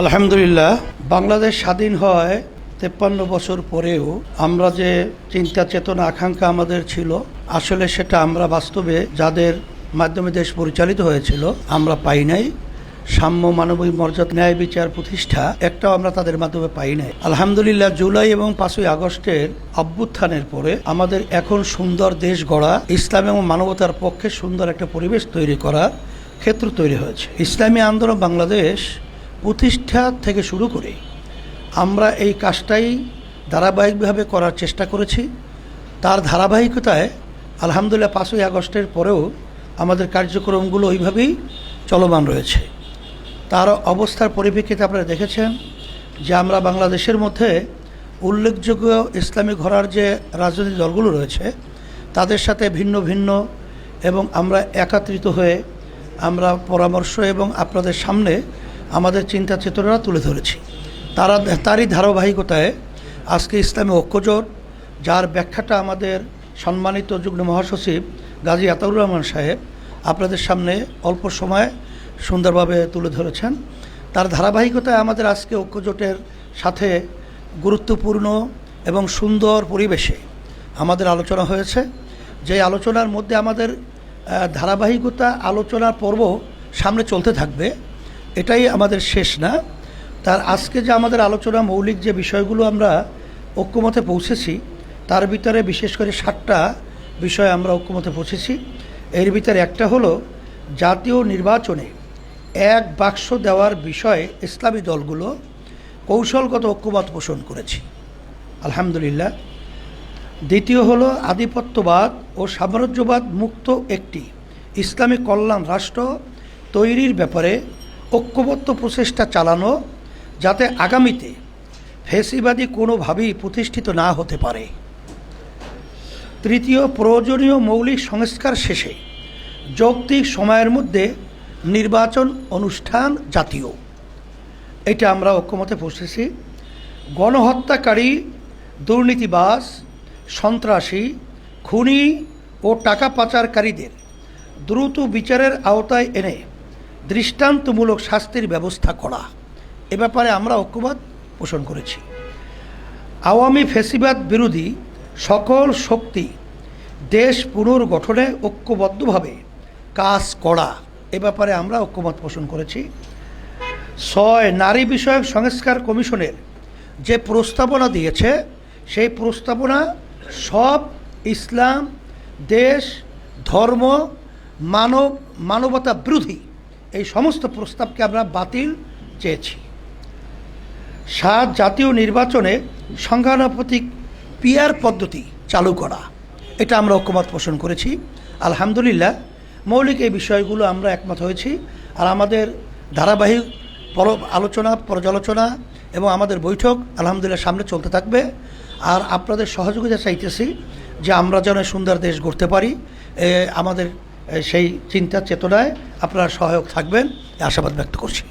আলহামদুলিল্লাহ। বাংলাদেশ স্বাধীন হয় তেপ্পান্ন বছর পরেও আমরা যে চিন্তা, চেতনা, আকাঙ্ক্ষা আমাদের ছিল, আসলে সেটা আমরা বাস্তবে যাদের মাধ্যমে দেশ পরিচালিত হয়েছিল, আমরা পাই নাই। সাম্য মানবিক মর্যাদা, ন্যায় বিচার প্রতিষ্ঠা একটাও আমরা তাদের মাধ্যমে পাই নাই। আলহামদুলিল্লাহ, জুলাই এবং পাঁচই আগস্টের অভ্যুত্থানের পরে আমাদের এখন সুন্দর দেশ গড়া, ইসলাম এবং মানবতার পক্ষে সুন্দর একটা পরিবেশ তৈরি করার ক্ষেত্র তৈরি হয়েছে। ইসলামী আন্দোলন বাংলাদেশ প্রতিষ্ঠা থেকে শুরু করে আমরা এই কাজটাই ধারাবাহিকভাবে করার চেষ্টা করেছি। তার ধারাবাহিকতায় আলহামদুলিল্লাহ পাঁচই আগস্টের পরেও আমাদের কার্যক্রমগুলো ওইভাবেই চলমান রয়েছে। তার অবস্থার পরিপ্রেক্ষিতে আপনারা দেখেছেন যে আমরা বাংলাদেশের মধ্যে উল্লেখযোগ্য ইসলামী ঘরার যে রাজনৈতিক দলগুলো রয়েছে, তাদের সাথে ভিন্ন ভিন্ন এবং আমরা একাত্রিত হয়ে আমরা পরামর্শ এবং আপনাদের সামনে আমাদের চিন্তা চেতনা তুলে ধরেছি। তারা, তারই ধারাবাহিকতায় আজকে ইসলামী ঐক্যজোট, যার ব্যাখ্যাটা আমাদের সম্মানিত যুগ্ম মহাসচিব গাজী আতাউর রহমান সাহেব আপনাদের সামনে অল্প সময় সুন্দরভাবে তুলে ধরেছেন। তার ধারাবাহিকতায় আমাদের আজকে ঐক্যজোটের সাথে গুরুত্বপূর্ণ এবং সুন্দর পরিবেশে আমাদের আলোচনা হয়েছে। যে আলোচনার মধ্যে আমাদের ধারাবাহিকতা, আলোচনার পর্ব সামনে চলতে থাকবে। এটাই আমাদের শেষ না। তার আজকে যে আমাদের আলোচনা, মৌলিক যে বিষয়গুলো আমরা ঐক্যমতে পৌঁছেছি, তার ভিতরে বিশেষ করে সাতটা বিষয় আমরা ঐক্যমতে পৌঁছেছি। এর ভিতরে একটা হলো, জাতীয় নির্বাচনে এক বাক্স দেওয়ার বিষয়ে ইসলামী দলগুলো কৌশলগত ঐক্যমত পোষণ করেছি। আলহামদুলিল্লাহ। দ্বিতীয় হলো, আধিপত্যবাদ ও সাম্রাজ্যবাদ মুক্ত একটি ইসলামী কল্যাণ রাষ্ট্র তৈরির ব্যাপারে ঐক্যবদ্ধ প্রচেষ্টা চালানো যাতে আগামীতে ফেসিবাদী কোনোভাবেই প্রতিষ্ঠিত না হতে পারে। তৃতীয়, প্রয়োজনীয় মৌলিক সংস্কার শেষে যৌক্তিক সময়ের মধ্যে নির্বাচন অনুষ্ঠান জাতীয়। এটা আমরা ঐক্যমতে পৌঁছেছি গণহত্যাকারী দুর্নীতিবাস সন্ত্রাসী, খুনি ও টাকা পাচারকারীদের দ্রুত বিচারের আওতায় এনে দৃষ্টান্তমূলক শাস্তির ব্যবস্থা করা। এ ব্যাপারে আমরা ঐক্যবাদ পোষণ করেছি। আওয়ামী ফেসিবাদ বিরোধী সকল শক্তি দেশ পুনর্গঠনে ঐক্যবদ্ধভাবে কাজ করা। এ ব্যাপারে আমরা ঐক্যমত পোষণ করেছি। ছয় নারী বিষয়ক সংস্কার কমিশনের যে প্রস্তাবনা দিয়েছে, সেই প্রস্তাবনা সব ইসলাম, দেশ, ধর্ম, মানব, মানবতা বিরোধী এই সমস্ত প্রস্তাবকে আমরা বাতিল চেয়েছি। সাত জাতীয় নির্বাচনে সংখ্যানুপাতিক পিয়ার পদ্ধতি চালু করা। এটা আমরা ঐক্যমত পোষণ করেছি। আলহামদুলিল্লাহ, মৌলিক এই বিষয়গুলো আমরা একমত হয়েছি। আর আমাদের ধারাবাহিক পর আলোচনা, পর্যালোচনা এবং আমাদের বৈঠক আলহামদুলিল্লাহ সামনে চলতে থাকবে। আর আপনাদের সহযোগিতা চাইতেছি যে আমরা যেন সুন্দর দেশ গড়তে পারি। আমাদের সেই চিন্তা চেতনায় আপনারা সহায়ক থাকবেন আশাবাদ ব্যক্ত করছি।